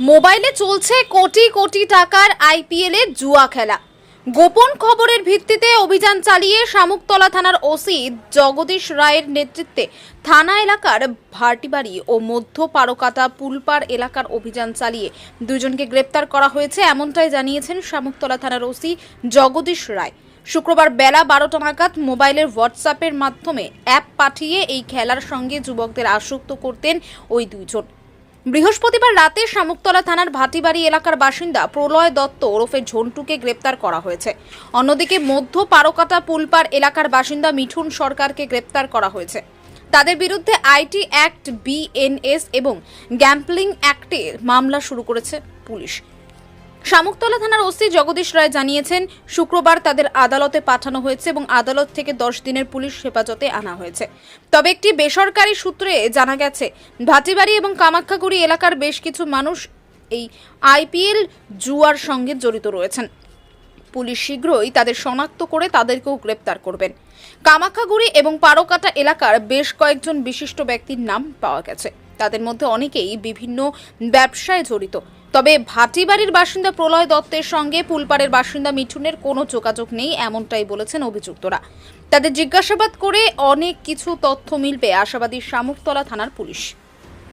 মোবাইলে চলছে কোটি কোটি টাকার আইপিএল জুয়া খেলা। গোপন খবরের ভিত্তিতে অভিযান চালিয়ে শামুকতলা থানার ওসি জগদীশ রায়ের নেতৃত্বে থানা এলাকার ভাটিবাড়ি ও মধ্য পারকাতা পুলপাড় এলাকার অভিযান চালিয়ে দুজনকে গ্রেপ্তার করা হয়েছে, এমনটাই জানিয়েছেন শামুকতলা থানার ওসি জগদীশ রায়। শুক্রবার বেলা বারোটা নাগাদ মোবাইলের হোয়াটসঅ্যাপের মাধ্যমে অ্যাপ পাঠিয়ে এই খেলার সঙ্গে যুবকদের আসক্ত করতেন ওই দুইজন। বৃহস্পতিবার রাতে শামুকতলা থানার ভাটিবাড়ি এলাকার বাসিন্দা প্রলয় দত্ত ওরফে ঝন্টুকে গ্রেপ্তার করা হয়েছে। অন্যদিকে মধ্য পারকাটা পুলপার এলাকার বাসিন্দা মিঠুন সরকারকে গ্রেপ্তার করা হয়েছে। তাদের বিরুদ্ধে আইটি অ্যাক্ট, বিএনএস এবং গ্যাম্পলিং অ্যাক্টে মামলা শুরু করেছে পুলিশ। শামুকতলা থানার ওসি জগদীশ রায় জানিয়েছেন, শুক্রবার তাদের আদালতে পাঠানো হয়েছে এবং আদালত থেকে দশ দিনের পুলিশ হেফাজতে আনা হয়েছে। তবে একটি বেসরকারি সূত্রে জানা গেছে, ভাটিবাড়ি এবং কামাখ্যাগুড়ি এলাকার বেশ কিছু মানুষ এই আইপিএল জুয়ার সঙ্গে জড়িত রয়েছেন। পুলিশ শীঘ্রই তাদের শনাক্ত করে তাদেরকেও গ্রেপ্তার করবেন। কামাখ্যাগুড়ি এবং পারকাটা এলাকার বেশ কয়েকজন বিশিষ্ট ব্যক্তির নাম পাওয়া গেছে। তাদের মধ্যে অনেকেই বিভিন্ন ব্যবসায় জড়িত। তবে ভাটিবাড়ির বাসিন্দা প্রলয় দত্তের সঙ্গে পুলপাড়ের বাসিন্দা মিঠুনের কোনো যোগাযোগ নেই, এমনটাই বলেছেন অভিযুক্তরা। তাদের জিজ্ঞাসাবাদ করে অনেক কিছু তথ্য মিলবে আশাবাদী শামুকতলা থানার পুলিশ।